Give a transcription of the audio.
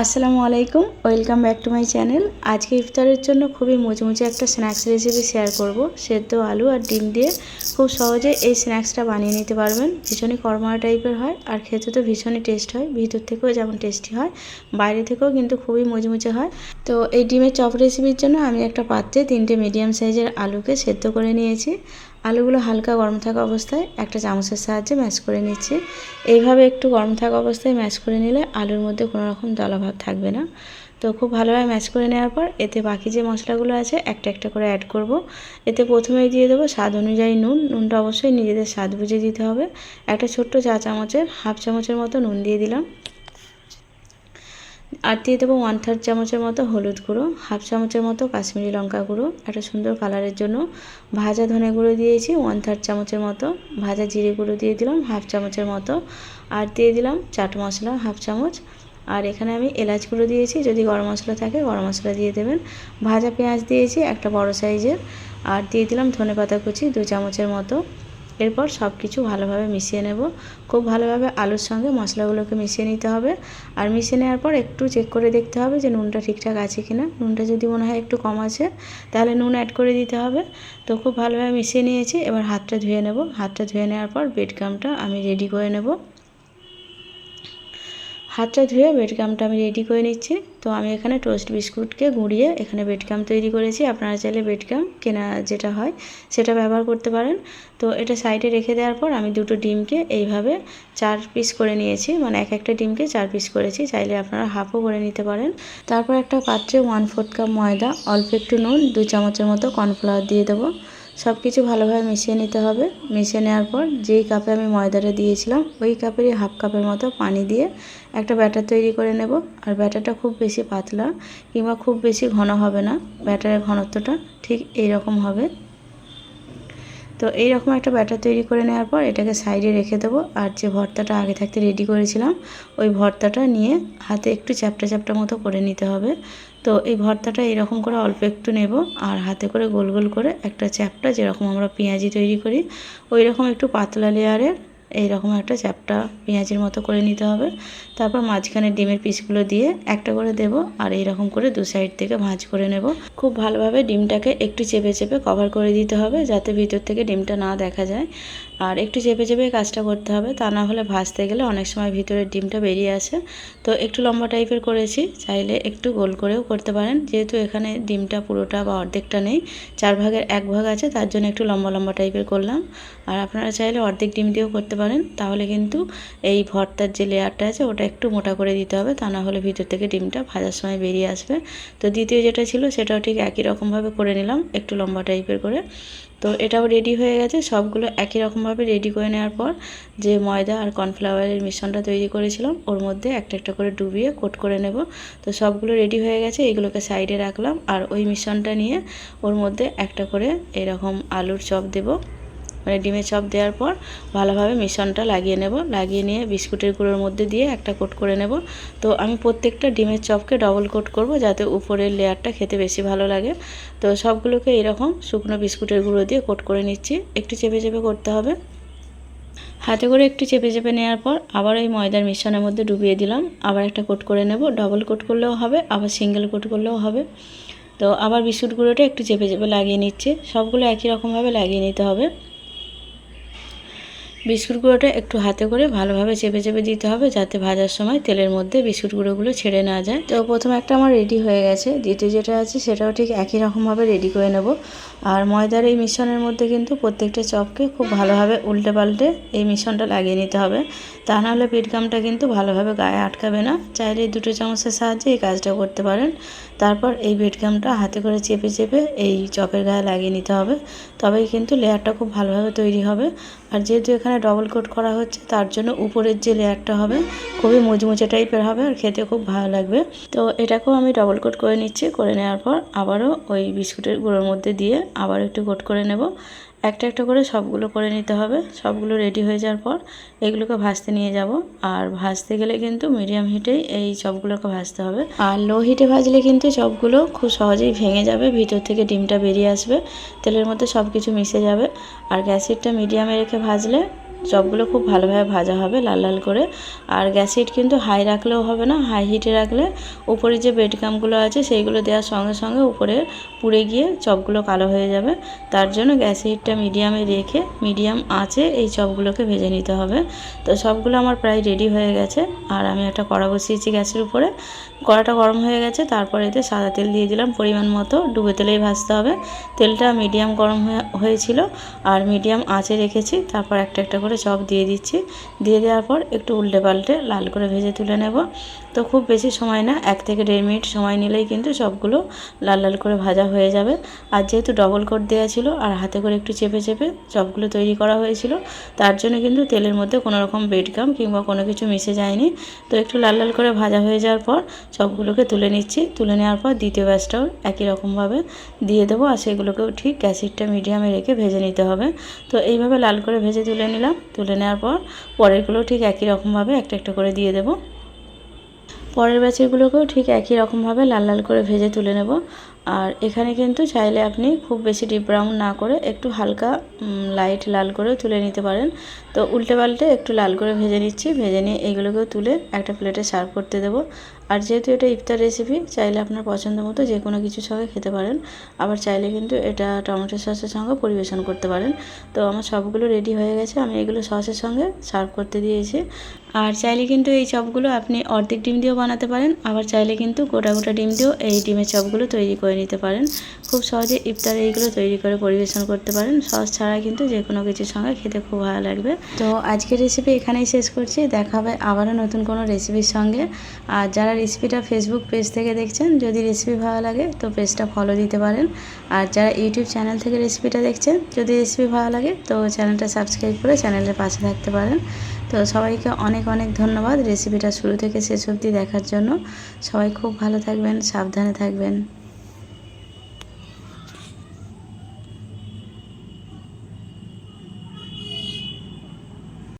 আসসালামু আলাইকুম, welcome back to my channel. আজকে ইফতারের জন্য খুবই মুচমুচে একটা স্ন্যাক্স রেসিপি শেয়ার করব। সেদ্ধ আলু আর ডিম দিয়ে খুব সহজে এই স্ন্যাক্সটা বানিয়ে নিতে পারবেন। ভীষণই কর্মা টাইপের হয় আর খেতে তো ভীষণই টেস্ট হয়। ভিতর থেকেও যেমন টেস্টি হয়, বাইরে থেকেও কিন্তু খুবই মুচমুচে হয়। তো এই ডিমের চপ রেসিপির জন্য আমি একটা পাত্রে তিনটে মিডিয়াম সাইজের আলুকে সেদ্ধ করে নিয়েছি। আলুগুলো হালকা গরম থাকা অবস্থায় একটা চামচের সাহায্যে ম্যাশ করে নিচ্ছি। এইভাবে একটু গরম থাকা অবস্থায় ম্যাশ করে নিলে আলুর মধ্যে কোনো রকম দলাভাব থাকবে না। তো খুব ভালোভাবে ম্যাশ করে নেওয়ার পর এতে বাকি যে মশলাগুলো আছে একটা একটা করে অ্যাড করব। এতে প্রথমেই দিয়ে দেবো স্বাদ অনুযায়ী নুন। নুনটা অবশ্যই নিজেদের স্বাদ বুঝে দিতে হবে। একটা ছোট্ট চা চামচের, হাফ চামচের মতো নুন দিয়ে দিলাম। আর দিয়ে দেবো ওয়ান থার্ড চামচের মতো হলুদ গুঁড়ো হাফ চামচের মতো কাশ্মীরি লঙ্কা গুঁড়ো, একটা সুন্দর কালারের জন্য ভাজা ধনে গুঁড়ো দিয়েছি ওয়ান থার্ড চামচের মতো ভাজা জিরে গুঁড়ো দিয়ে দিলাম হাফ চামচের মতো। আর দিয়ে দিলাম চাট মশলা হাফ চামচ। আর এখানে আমি এলাচ গুঁড়ো দিয়েছি, যদি গরম মশলা থাকে গরম মশলা দিয়ে দেবেন। ভাজা পেঁয়াজ দিয়েছি, একটা বড় সাইজের আর দিয়ে দিলাম ধনে পাতা কুচি, দু চামচের মতো। এরপর সব কিছু ভালোভাবে মিশিয়ে নেব। খুব ভালোভাবে আলুর সঙ্গে মশলাগুলোকে মিশিয়ে নিতে হবে। আর মিশিয়ে নেওয়ার পর একটু চেক করে দেখতে হবে যে নুনটা ঠিকঠাক আছে কি না নুনটা যদি মনে হয় একটু কম আছে, তাহলে নুন অ্যাড করে দিতে হবে। তো খুব ভালোভাবে মিশিয়ে নিয়েছি। এবার হাতটা ধুয়ে নেব। হাতটা ধুয়ে নেওয়ার পর বেডকামটা আমি রেডি করে নেব। হাতটা ধুয়ে বেডগামটা আমি রেডি করে নিচ্ছি। তো আমি এখানে টোস্ট বিস্কুটকে গুঁড়িয়ে এখানে বেডগাম তৈরি করেছি। আপনারা চাইলে বেডগাম কেনা যেটা হয় সেটা ব্যবহার করতে পারেন। তো এটা সাইডে রেখে দেওয়ার পর আমি দুটো ডিমকে এইভাবে চার পিস করে নিয়েছি। মানে এক একটা ডিমকে চার পিস করেছি। চাইলে আপনারা হাফও করে নিতে পারেন। তারপর একটা পাত্রে ওয়ান ফোর্থ কাপ ময়দা, অল্প একটু নুন, দু চামচের মতো কর্নফ্লাওয়ার দিয়ে দেবো। সব কিছু ভালোভাবে মিশিয়ে নিতে হবে। মিশিয়ে নেওয়ার পর যেই কাপে আমি ময়দাটা দিয়েছিলাম, ওই কাপেরই হাফ কাপের মতো পানি দিয়ে একটা ব্যাটার তৈরি করে নেব। আর ব্যাটারটা খুব বেশি পাতলা কিংবা খুব বেশি ঘন হবে না। ব্যাটারের ঘনত্বটা ঠিক এই রকম হবে। তো এইরকম একটা ব্যাটার তৈরি করে নেওয়ার পর এটাকে সাইডে রেখে দেবো। আর যে ভর্তাটা আগে থাকতে রেডি করেছিলাম, ওই ভর্তাটা নিয়ে হাতে একটু চ্যাপটা চ্যাপটা মতো করে নিতে হবে। তো এই ভর্তাটা এরকম করে অল্প একটু নেব আর হাতে করে গোল গোল করে একটা চ্যাপটা, যেরকম আমরা পেঁয়াজি তৈরি করি ওই রকম একটু পাতলা লেয়ারের এইরকম একটা চ্যাপটা পেঁয়াজের মতো করে নিতে হবে। তারপর মাঝখানে ডিমের পিসগুলো দিয়ে একটা করে দেব আর এইরকম করে দু সাইড থেকে ভাঁজ করে নেব। খুব ভালোভাবে ডিমটাকে একটু চেপে চেপে কভার করে দিতে হবে যাতে ভিতর থেকে ডিমটা না দেখা যায়। আর একটু চেপে চেপে কাজটা করতে হবে, তা না হলে ভাজতে গেলে অনেক সময় ভিতরের ডিমটা বেরিয়ে আসে। তো একটু লম্বা টাইপের করেছি, চাইলে একটু গোল করেও করতে পারেন। যেহেতু এখানে ডিমটা পুরোটা বা অর্ধেকটা নেই, চার ভাগের এক ভাগ আছে, তার জন্য একটু লম্বা লম্বা টাইপের করলাম। আর আপনারা চাইলে অর্ধেক ডিম দিয়েও করতে পারেন, তাহলে কিন্তু এই ভর্তার যে লেয়ারটা আছে, ওটা একটু মোটা করে দিতে হবে, তা না হলে ভিতর থেকে ডিমটা ভাজার সময় বেরিয়ে আসবে। তো দ্বিতীয় যেটা ছিল, সেটাও ঠিক একই রকমভাবে করে নিলাম, একটু লম্বা টাইপের করে। তো এটাও রেডি হয়ে গেছে। সবগুলো একই রকমভাবে রেডি করে নেওয়ার পর যে ময়দা আর কর্নফ্লাওয়ারের মিশ্রণটা তৈরি করেছিলাম, ওর মধ্যে একটা একটা করে ডুবিয়ে কোট করে নেব। তো সবগুলো রেডি হয়ে গেছে, এগুলোকে সাইডে রাখলাম আর ওই মিশ্রণটা নিয়ে ওর মধ্যে একটা করে এরকম আলুর চপ দেবো। মানে ডিমের চপ দেওয়ার পর ভালোভাবে মিশ্রণটা লাগিয়ে নেব। লাগিয়ে নিয়ে বিস্কুটের গুঁড়োর মধ্যে দিয়ে একটা কোট করে নেব। তো আমি প্রত্যেকটা ডিমের চপকে ডবল কোট করব যাতে উপরের লেয়ারটা খেতে বেশি ভালো লাগে। তো সবগুলোকে এরকম শুকনো বিস্কুটের গুঁড়ো দিয়ে কোট করে নিচ্ছি। একটু চেপে চেপে করতে হবে। হাতে করে একটু চেপে চেপে নেওয়ার পর আবার ওই ময়দার মিশ্রণের মধ্যে ডুবিয়ে দিলাম। আবার একটা কোট করে নেব। ডবল কোট করলেও হবে, আবার সিঙ্গেল কোট করলেও হবে। তো আবার বিস্কুট গুঁড়োটা একটু চেপে চেপে লাগিয়ে নিচ্ছে। সবগুলো একই রকমভাবে লাগিয়ে নিতে হবে। বিস্কুট গুঁড়োটা একটু হাতে করে ভালোভাবে চেপে চেপে দিতে হবে যাতে ভাজার সময় তেলের মধ্যে বিস্কুট গুঁড়োগুলো ছেড়ে না যায়। তো প্রথমে একটা আমার রেডি হয়ে গেছে। দ্বিতীয় যেটা আছে সেটাও ঠিক একই রকমভাবে রেডি করে নেব। আর ময়দার এই মিশ্রণের মধ্যে কিন্তু প্রত্যেকটা চপকে খুব ভালোভাবে উল্টে পাল্টে এই মিশ্রণটা লাগিয়ে নিতে হবে। তা নাহলে পিটকামটা কিন্তু ভালোভাবে গায়ে আটকাবে না। চাইলে এই দুটো চামচের সাহায্যে এই কাজটা করতে পারেন। তারপর এই বেডগামটা হাতে করে চেপে চেপে এই চপের গায়ে লাগিয়ে নিতে হবে। তবেই কিন্তু লেয়ারটা খুব ভালোভাবে তৈরি হবে। আর যেহেতু এখানে ডবল কোট করা হচ্ছে, তার জন্য উপরের যে লেয়ারটা হবে, খুবই মুচমুচে টাইপের হবে আর খেতে খুব ভালো লাগবে। তো এটাকেও আমি ডবল কোট করে নিচ্ছি, করে নেওয়ার পর আবারও ওই বিস্কুটের গুঁড়োর মধ্যে দিয়ে আবার একটু কোট করে নেব। একটা একটা করে সবগুলো করে নিতে হবে, সবগুলো রেডি হয়ে যাওয়ার পর এগুলোকে ভাজতে নিয়ে যাব। আর ভাজতে গেলে কিন্তু মিডিয়াম হিটেই এই চপগুলোকে ভাজতে হবে। আর লো হিটে ভাজলে কিন্তু চপগুলো খুব সহজেই ভেঙে যাবে, ভিতর থেকে ডিমটা বেরিয়ে আসবে, তেলের মধ্যে সব কিছু মিশে যাবে। আর গ্যাসেরটা মিডিয়ামে রেখে ভাজলে চপগুলো খুব ভালোভাবে ভাজা হবে লাল লাল করে। আর গ্যাস হিট কিন্তু হাই রাখলেও হবে না, হাই হিটে রাখলে উপরে যে বেডকামগুলো আছে সেইগুলো দেওয়ার সঙ্গে সঙ্গে উপরে পুড়ে গিয়ে চপগুলো কালো হয়ে যাবে। তার জন্য গ্যাস হিটটা মিডিয়ামে রেখে, মিডিয়াম আঁচে এই চপগুলোকে ভেজে নিতে হবে। তো সবগুলো আমার প্রায় রেডি হয়ে গেছে। আর আমি একটা কড়া বসিয়েছি গ্যাসের উপরে। কড়াটা গরম হয়ে গেছে, তারপরে এতে সাদা তেল দিয়ে দিলাম। পরিমাণ মতো ডুবে তেলেই ভাজতে হবে। তেলটা মিডিয়াম গরম হয়ে- হয়েছিল। আর মিডিয়াম আঁচে রেখেছি, তারপর একটা একটা করে চপ দিয়ে দিচ্ছি। দিয়ে দেওয়ার পর একটু উল্টে পাল্টে লাল করে ভেজে তুলে নেব। তো খুব বেশি সময় না, এক থেকে দেড় মিনিট সময় নিলেই কিন্তু সবগুলো লাল লাল করে ভাজা হয়ে যাবে। আর যেহেতু ডবল কোট দেওয়া ছিল আর হাতে করে একটু চেপে চেপে চপগুলো তৈরি করা হয়েছিল, তার জন্য কিন্তু তেলের মধ্যে কোনো রকম বেডকাম কিংবা কোনো কিছু মিশে যায়নি। তো একটু লাল লাল করে ভাজা হয়ে যাওয়ার পর চপগুলোকে তুলে নিচ্ছি। তুলে নেওয়ার পর দ্বিতীয় ব্যাচটাও একই রকমভাবে দিয়ে দেবো আর সেগুলোকেও ঠিক গ্যাসিটটা মিডিয়ামে রেখে ভেজে নিতে হবে। তো এইভাবে লাল করে ভেজে তুলে নিলাম। তুলে নেওয়ার পর পরেরগুলো ঠিক একই রকমভাবে একটা একটা করে দিয়ে দেবো। পরের ব্যাচেরগুলোকেও ঠিক একই রকমভাবে লাল লাল করে ভেজে তুলে নেব। আর এখানে কিন্তু চাইলে আপনি খুব বেশি ডিপ ব্রাউন না করে একটু হালকা লাইট লাল করেও তুলে নিতে পারেন। তো উল্টে পাল্টে একটু লাল করে ভেজে নিচ্ছি। ভেজে নিয়ে এইগুলোকেও তুলে একটা প্লেটে সার্ভ করতে দেবো। আর যেহেতু এটা ইফতার রেসিপি চাইলে আপনার পছন্দ মতো যে কোনো কিছুর সঙ্গে খেতে পারেন। আবার চাইলে কিন্তু এটা টমেটো সসের সঙ্গে পরিবেশন করতে পারেন। তো আমার সবগুলো রেডি হয়ে গেছে। আমি এগুলো সসের সঙ্গে সার্ভ করতে দিয়েছি। আর চাইলে কিন্তু এই চপগুলো আপনি অর্ধেক ডিম দিয়েও বানাতে পারেন। আবার চাইলে কিন্তু গোটা গোটা ডিম দিয়েও এই ডিমের চপগুলো তৈরি করে নিতে পারেন। খুব সহজে ইফতারে এইগুলো তৈরি করে পরিবেশন করতে পারেন। সস ছাড়া কিন্তু যে কোনো কিছুর সঙ্গে খেতে খুব ভালো লাগবে। তো আজকের রেসিপি এখানেই শেষ করছি। দেখা হবে আবারও নতুন কোনো রেসিপির সঙ্গে। আর যারা রেসিপিটা ফেসবুক পেজ থেকে দেখছেন, যদি রেসিপি ভালো লাগে, তো পেজটা ফলো দিতে পারেন। আর যারা ইউটিউব চ্যানেল থেকে রেসিপিটা দেখছেন, যদি রেসিপি ভালো লাগে, তো চ্যানেলটা সাবস্ক্রাইব করে চ্যানেলের পাশে থাকতে পারেন। তো সবাইকে অনেক অনেক ধন্যবাদ রেসিপিটা শুরু থেকে শেষ অবধি দেখার জন্য। সবাই খুব ভালো থাকবেন, সাবধানে থাকবেন।